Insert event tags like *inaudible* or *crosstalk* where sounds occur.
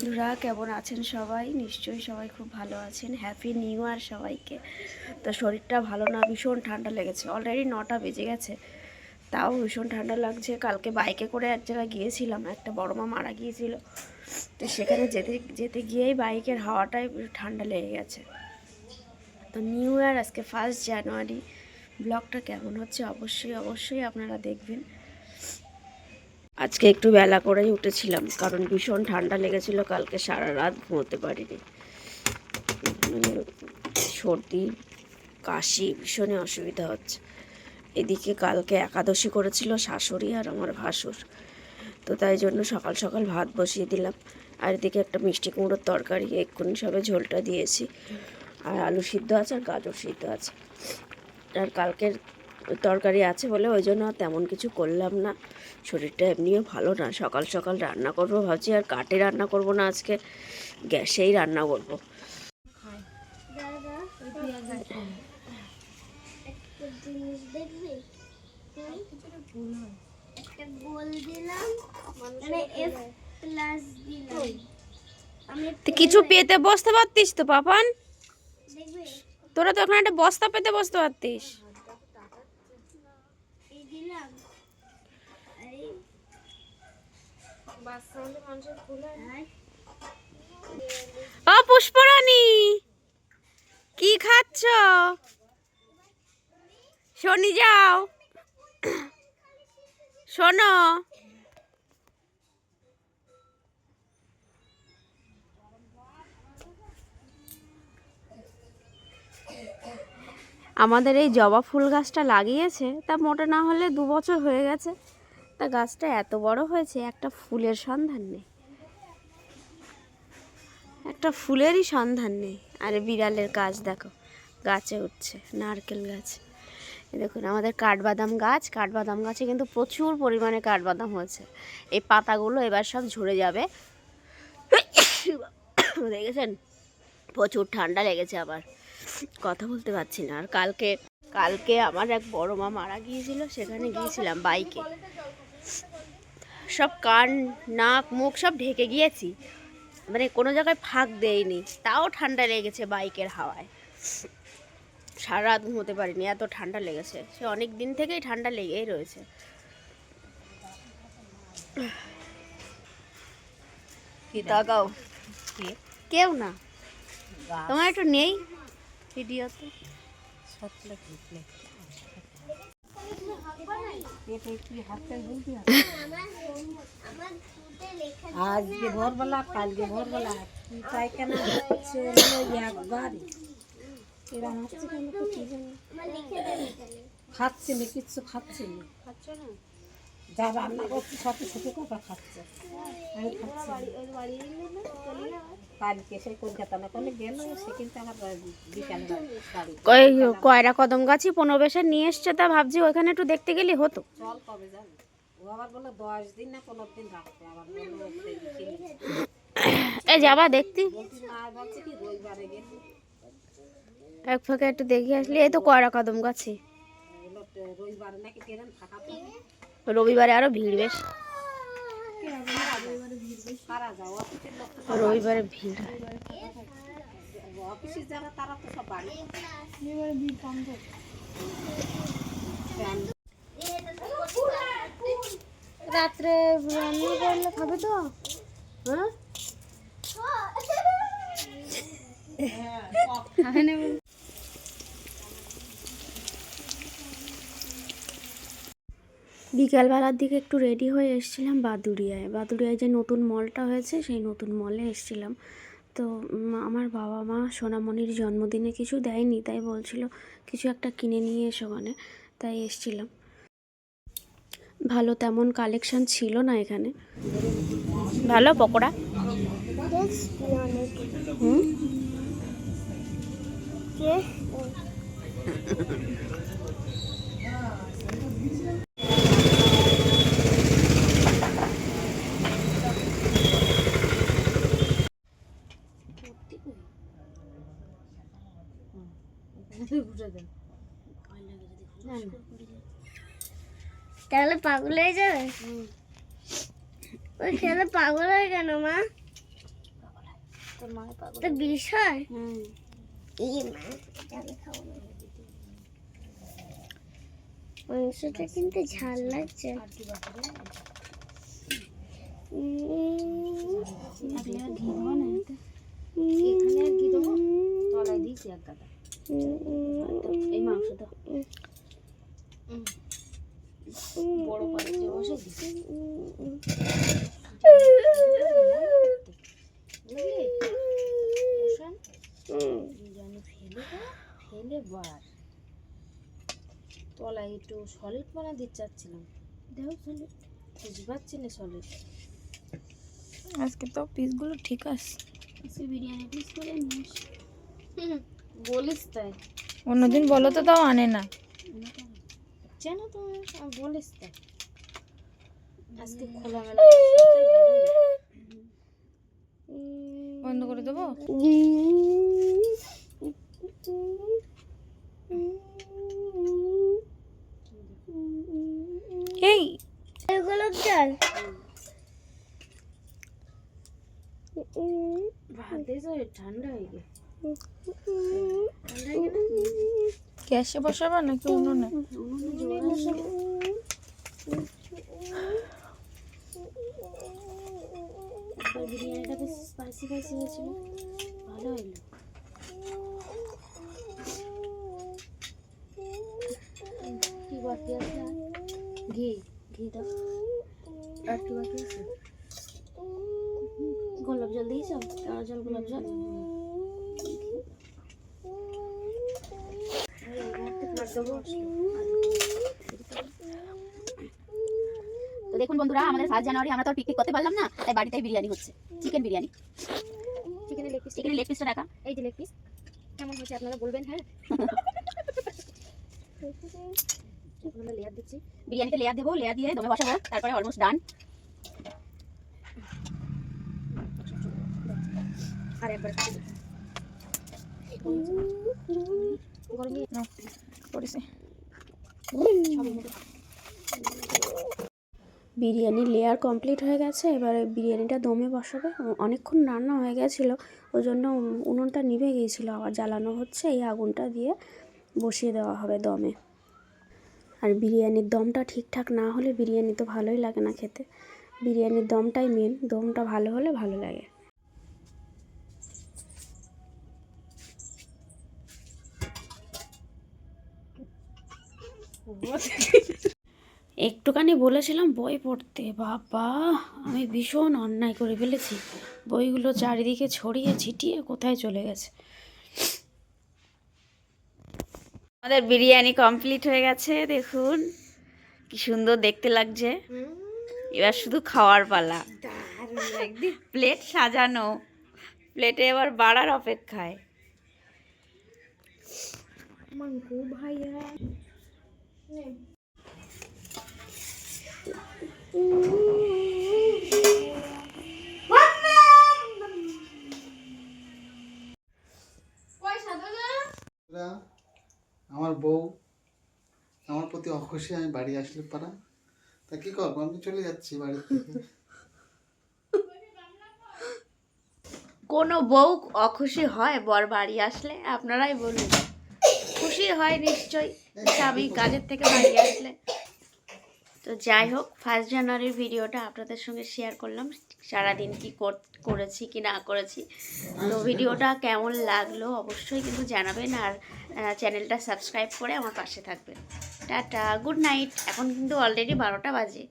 বন্ধুরা, কেমন আছেন সবাই? নিশ্চয়ই সবাই খুব ভালো আছেন। হ্যাপি নিউ ইয়ার সবাইকে। তো শরীরটা ভালো না? ভীষণ ঠান্ডা লেগেছে। অলরেডি নটা বেজে গেছে। তাও ভীষণ ঠান্ডা লাগছে। কালকে বাইকে করে এক জায়গায় গিয়েছিলাম। একটা বড় মা মারা গিয়েছিল। তো সেখানে যেতে যেতে গিয়েই বাইকের হাওয়াটাই ঠান্ডা লেগে গেছে। তো নিউ ইয়ার আজকে ফার্স্ট জানুয়ারি ব্লগটা কেমন হচ্ছে? অবশ্যই অবশ্যই আপনারা দেখবেন। আজকে একটু বেলা করেই উঠেছিলাম, কারণ ভীষণ ঠান্ডা লেগেছিল, কালকে সারা রাত ঘুমোতে পারিনি। মানে সর্দি, কাশি ভীষণই অসুবিধা হচ্ছে। এদিকে কালকে একাদশী করেছিল শাশুড়ি আর আমার ভাসুর। তো তাই জন্য সকাল সকাল ভাত বসিয়ে দিলাম। আর এদিকে একটা মিষ্টি কুমড়োর তরকারি, এক্ষুনি সবে ঝোলটা দিয়েছি। আর আলু সিদ্ধ আছে আর গাজর সিদ্ধ আছে। আর কালকের তরকারি আছে বলে ওই জন্য আর তেমন কিছু করলাম না। শরীরটা এমনিও ভালো না। সকাল সকাল রান্না করব ভাবছি আর কাটে রান্না করব না আজকে। গ্যাসেই রান্না করব। মানে কিছু পেতে বসতে পারতিস তো পাপান? তোরা তো ওখানে একটা বস্তা পেতে বসতে পারতিস এই দিলাম এই আর ও, পুষ্পরানী! কি খাচ্ছ? শনি, যাও। শোনো। আমাদের এই জবা ফুল গাছটা লাগিয়েছে, তা মোটা না হলে দু বছর হয়ে গেছে। তা গাছটা এত বড় হয়েছে, একটা ফুলের সন্ধান নেই। একটা ফুলেরই সন্ধান নেই। আরে বিড়ালের কাজ দেখো, গাছে উঠছে, নারকেল গাছ। দেখুন, আমাদের কাঠবাদাম গাছ, কাঠবাদাম গাছে কিন্তু প্রচুর পরিমাণে কাঠবাদাম হয়েছে। এই পাতাগুলো এবার সব ঝরে যাবে। দেখেছেন? প্রচুর ঠান্ডা লেগেছে আবার। কথা বলতে পারছি না। আর কালকে কালকে আমার এক বড় মা মারা গিয়েছিল, সেখানে গিয়েছিলাম বাইকে। সব কান নাক মুখ সব ঢেকে গিয়েছি। মানে কোনো জায়গায় ফাঁক দেয়নি তাও ঠান্ডা লেগেছে বাইকের হাওয়ায়। সারা রাত ঘুমোতে পারিনি এত ঠান্ডা লেগেছে। সে অনেক দিন থেকেই ঠান্ডা লেগেই রয়েছে। তাকাও। কেউ না। তোমার একটু নেই? ভিডিওতে আজকে ভোরবেলা কালকে ভোরবেলা পায়খানা হচ্ছে? একবারই। এরা হচ্ছে কেন? তো কি জানি আমার লিখে দেন এখানে খাচ্ছে না কিচ্ছু খাচ্ছে না? যা রান্না করছে কথা খাচ্ছে। আমি খাচ্ছি সেই কলকাতা না কোনো গেল সে কিন্তু আমার বিকালে কয়রা কদম গাছই পনেরো বেশে নিয়ে এসছে তা ভাবছি ওখানে একটু দেখতে গেলে হতো। চল কবে যাবে? ও আবার বলে দশ দিন না পনেরো দিন রাখবে আবার বলল এই যাবা দেখতি। এক ফাঁকে একটু দেখে আসলে এই তো কয়রা কদম গাছে। রবিবারে নাকি ফাঁকা থাকে রবিবারে আরও ভিড় বেশ। রবিবারে ভিড়। হয়। অফিসের যারা তারা তো সব বাড়ি রাত্রে রান্না করলে খাবে তো? হ্যাঁ? খাবে না বিকালবেলার দিকে একটু রেডি হয়ে এসেছিলাম বাদুড়িয়ায়। বাদুড়িয়ায় যে নতুন মলটা হয়েছে সেই নতুন মলে এসেছিলাম। তো আমার বাবা মা সোনামণির জন্মদিনে কিছু দেয়নি তাই বলছিল কিছু একটা কিনে নিয়ে এসো মানে তাই এসেছিলাম। ভালো তেমন কালেকশন ছিল না এখানে। ভালো পকোড়া? হুম? তাহলে পাগল হয়ে যাবে? ওই খেলে পাগল হয়ে কেন মা? তো বিষয় মাংসটা কিন্তু ঝাল লাগছে। এই। বড় বসে ফেলে বার। তলায় একটু সলিড বানা দিতে চাচ্ছিলাম। দেও সলিড বুঝতে পারছি না সলিড? আজকে তো পিসগুলো ঠিক আছে। আজকে বিরিয়ানি পিস করে নিস। বলিস তাই। অন্যদিন বলো তো তাও আনে না। যেন তো আমি বলিস তাই আজকে খোলামেলা বন্ধ করে দেবো? এই। গোলাপ জল ভাত ঠান্ডা হয়ে গে ঠান্ডা গেলে গ্যাসে বসাবা নাকি উনুনে বিরিয়ানিটা ভালো ঘি ঘি গোলাপ জল দিয়েছ? জল গোলাপ জল? তো দেখুন বন্ধুরা আমাদের ফার্স্ট জানুয়ারি আমরা তো পিকনিক করতে পারলাম না তাই বাড়িতেই বিরিয়ানি হচ্ছে চিকেন বিরিয়ানি। চিকেনের লেগ পিস চিকেনের লেগ পিসটা দেখা এই যে লেগ পিস কেমন হয়েছে আপনারা বলবেন হ্যাঁ? আমরা লেয়ার দিচ্ছি। বিরিয়ানিতে লেয়ার দেবো লেয়ার দিয়ে দমে বসাবো তারপরে অলমোস্ট ডান আর একবার গরম নিয়ে করেছে সবই মতো বিরিয়ানি লেয়ার কমপ্লিট হয়ে গেছে, এবারে বিরিয়ানিটা দমে বসাবে। অনেকক্ষণ রান্না হয়ে গেছিল, ওই জন্য উনুনটা নিভে গিয়েছিল, আবার জ্বালানো হচ্ছে, এই আগুনটা দিয়ে বসিয়ে দেওয়া হবে দমে। আর বিরিয়ানির দমটা ঠিকঠাক না হলে বিরিয়ানি তো ভালোই লাগে না খেতে। বিরিয়ানির দমটাই মেন দমটা ভালো হলে ভালো লাগে। *laughs* একটুখানি বলেছিলাম বই পড়তে। বাবা, আমি ভীষণ অন্যায় করে ফেলেছি। বইগুলো চারিদিকে ছড়িয়ে ছিটিয়ে কোথায় চলে গেছে? আমাদের বিরিয়ানি কমপ্লিট হয়ে গেছে, দেখুন। কি সুন্দর দেখতে লাগছে। এবার শুধু খাওয়ার পালা। প্লেট সাজানো। প্লেটে এবার বাড়ার অপেক্ষায়। ভাইয়া। আমার বউ, আমার প্রতি অখুশি আমি বাড়ি আসলে পারা। তা কি করব আমি চলে যাচ্ছি বাড়ি কোনো বউ অখুশি হয় বর বাড়ি আসলে? আপনারাই বলুন। খুশি হয় নিশ্চয়ই। আমি কাজের থেকে বাড়ি আসলে তো যাই হোক ফার্স্ট জানুয়ারির ভিডিওটা আপনাদের সঙ্গে শেয়ার করলাম। সারাদিন কি কর- করেছি কি না করেছি। তো ভিডিওটা কেমন লাগল অবশ্যই কিন্তু জানাবেন আর চ্যানেলটা সাবস্ক্রাইব করে আমার পাশে থাকবেন। টাটা গুড নাইট এখন কিন্তু অলরেডি বারোটা বাজে।